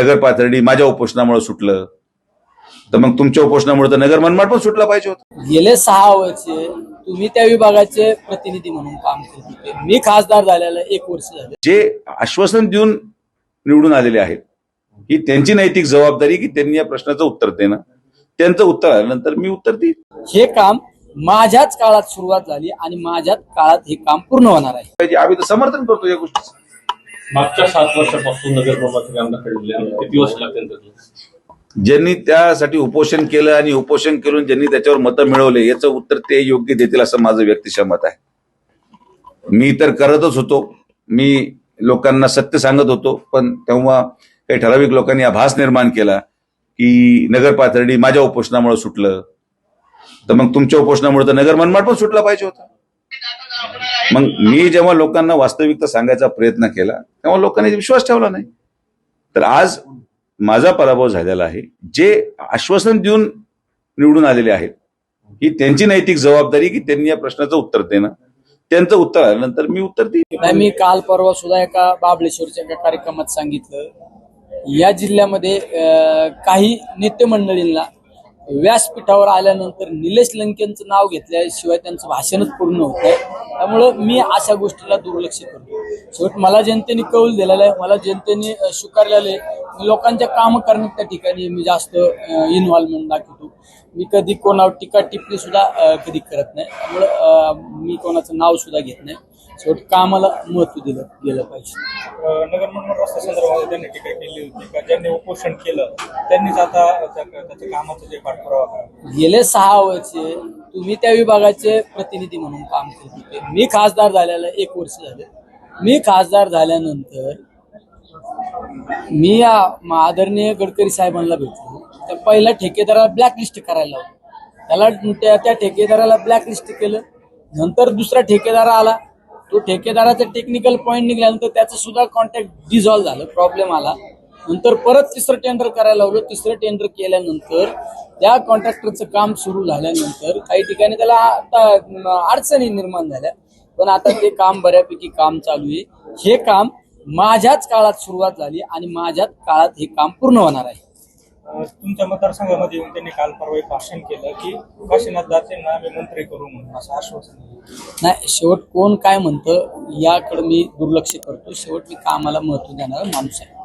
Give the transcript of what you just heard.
नगर पातळी माझ्या उपोषणामुळे सुटलं. तर मग तुमच्या उपोषणामुळे तर नगर मनमाड पण सुटला पाहिजे होतं. गेले सहा वर्ष तुम्ही त्या विभागाचे प्रतिनिधी म्हणून काम करत होते. मी खासदार झालेला एक वर्ष झाले. जे आश्वासन देऊन निवडून आलेले आहेत ही त्यांची नैतिक जबाबदारी की त्यांनी या प्रश्नाचं उत्तर देणं? त्यांचं उत्तर आल्यानंतर मी उत्तर देईन. हे काम माझ्याच काळात सुरुवात झाली आणि माझ्याच काळात हे काम पूर्ण होणार आहे. आम्ही तर समर्थन करतो या गोष्टीचं. मागच्या सात वर्षापासून नगर किती वर्ष ज्यांनी त्यासाठी उपोषण केलं आणि उपोषण करून ज्यांनी त्याच्यावर मतं मिळवले याचं उत्तर ते योग्य देतील असं माझं व्यक्तिशः मत आहे. मी तर करतच होतो. मी लोकांना सत्य सांगत होतो पण तेव्हा काही ठराविक लोकांनी आभास निर्माण केला की नगर पातळी माझ्या उपोषणामुळे सुटलं. तर मग तुमच्या उपोषणामुळे तर नगर मनमाड पण सुटला पाहिजे होता. मग मी जेव्हा लोकांना वास्तविकता सांगायचा प्रयत्न केला तेव्हा लोकांनी विश्वास ठेवला नाही. तर आज माझा पराभव झालेला आहे जे आश्वासन देऊन निवडून आलेले आहेत ही त्यांची नैतिक जबाबदारी की त्यांनी या प्रश्नाचं उत्तर देणं? त्यांचं उत्तर आल्यानंतर मी उत्तर देईन. मी काल परवा सुद्धा एका बाबळेश्वरच्या एका कार्यक्रमात सांगितलं. या जिल्ह्यामध्ये काही नेते मंडळींना व्यासपीठावर आल्यानंतर निलेश लंकेंचं नाव घेतल्याशिवाय त्यांचं भाषणच पूर्ण होत आहे त्यामुळं मी अशा गोष्टीला दुर्लक्ष करतो. शेवट मला जनतेने कौल दिलेला आहे मला जनतेने स्वीकारलेलं आहे. मी लोकांच्या काम करण्यात त्या ठिकाणी मी जास्त इन्व्हॉल्वमेंट दाखवतो. मी कधी कोणावर टीका टिप्पणी सुद्धा कधी करत नाही. त्यामुळं मी कोणाचं नाव सुद्धा घेत नाही. शेवट कामाला महत्त्व दिलं गेलं पाहिजे. नगर मंडळ रस्त्या संदर्भात त्यांनी टीका केली होती का? ज्यांनी उपोषण केलं त्यांनीच आता त्या- त्याच्या कामाचं जे पाठपुरावा करावा गेले सहा वर्ष तुम्ही त्या विभागाचे प्रतिनिधी म्हणून काम करत होते. मी खासदार झालेला एक वर्ष झाले. मी खासदार झाल्यानंतर मी या म- आदरणीय गडकरी साहेबांना भेटलो. तर पहिला ठेकेदाराला ब्लॅकलिस्ट करायला लावलं. त्याला त्या त्या ठेकेदाराला ब्लॅकलिस्ट केलं. नंतर दुसरा ठेकेदार आला. तो ठेकेदाराचा टेक्निकल पॉईंट निघाल्यानंतर त्याचं सुद्धा कॉन्टॅक्ट डिझॉल्व्ह झालं प्रॉब्लेम आला. नंतर परत तिसरं टेंडर करायला लावलं. तिसरं टेंडर केल्यानंतर त्या कॉन्ट्रॅक्टरचं काम सुरू झाल्यानंतर काही ठिकाणी त्याला आता अडचणी निर्माण झाल्या. पण आता ते काम बऱ्यापैकी काम चालू आहे. हे काम माझ्याच काळात सुरुवात झाली आणि माझ्याच काळात हे काम पूर्ण होणार आहे. तुमच्या मतदारसंघामध्ये येऊन त्यांनी काल परवा एक भाषण केलं की काशीनाथ दातेंना आम्ही मंत्री करू म्हणून असं आश्वासन दिलं. नाही शेवट कोण काय म्हणतं याकडे मी दुर्लक्ष करतो शेवट मी कामाला महत्त्व देणारा माणूस आहे